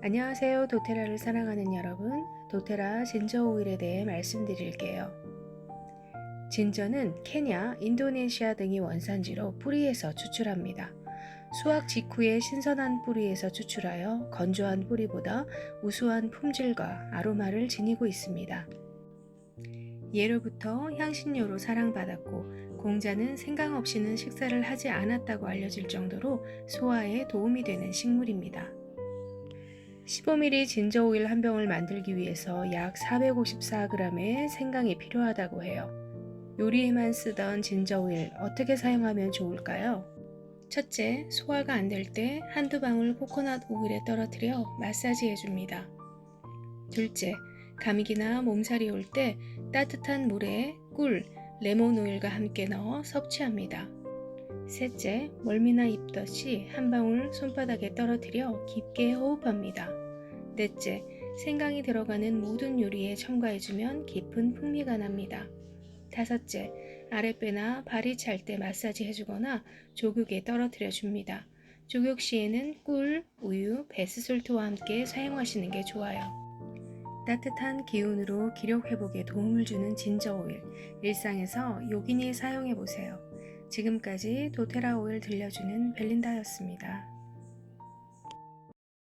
안녕하세요. 도테라를 사랑하는 여러분. 도테라 진저 오일에 대해 말씀드릴게요. 진저는 케냐, 인도네시아 등이 원산지로 뿌리에서 추출합니다. 수확 직후에 신선한 뿌리에서 추출하여 건조한 뿌리보다 우수한 품질과 아로마를 지니고 있습니다. 예로부터 향신료로 사랑받았고 공자는 생강 없이는 식사를 하지 않았다고 알려질 정도로 소화에 도움이 되는 식물입니다. 15ml 진저 오일 한 병을 만들기 위해서 약 454g의 생강이 필요하다고 해요. 요리에만 쓰던 진저 오일 어떻게 사용하면 좋을까요? 첫째, 소화가 안 될 때 한두 방울 코코넛 오일에 떨어뜨려 마사지 해줍니다. 둘째, 감기나 몸살이 올 때 따뜻한 물에 꿀, 레몬 오일과 함께 넣어 섭취합니다. 셋째, 멀미나 입덧이 한 방울 손바닥에 떨어뜨려 깊게 호흡합니다. 넷째, 생강이 들어가는 모든 요리에 첨가해주면 깊은 풍미가 납니다. 다섯째, 아랫배나 발이 찰 때 마사지 해주거나 조국에 떨어뜨려 줍니다. 조국 시에는 꿀, 우유, 베스솔트와 함께 사용하시는 게 좋아요. 따뜻한 기운으로 기력 회복에 도움을 주는 진저 오일, 일상에서 요긴히 사용해 보세요. 지금까지 도테라 오일 들려주는 벨린다였습니다.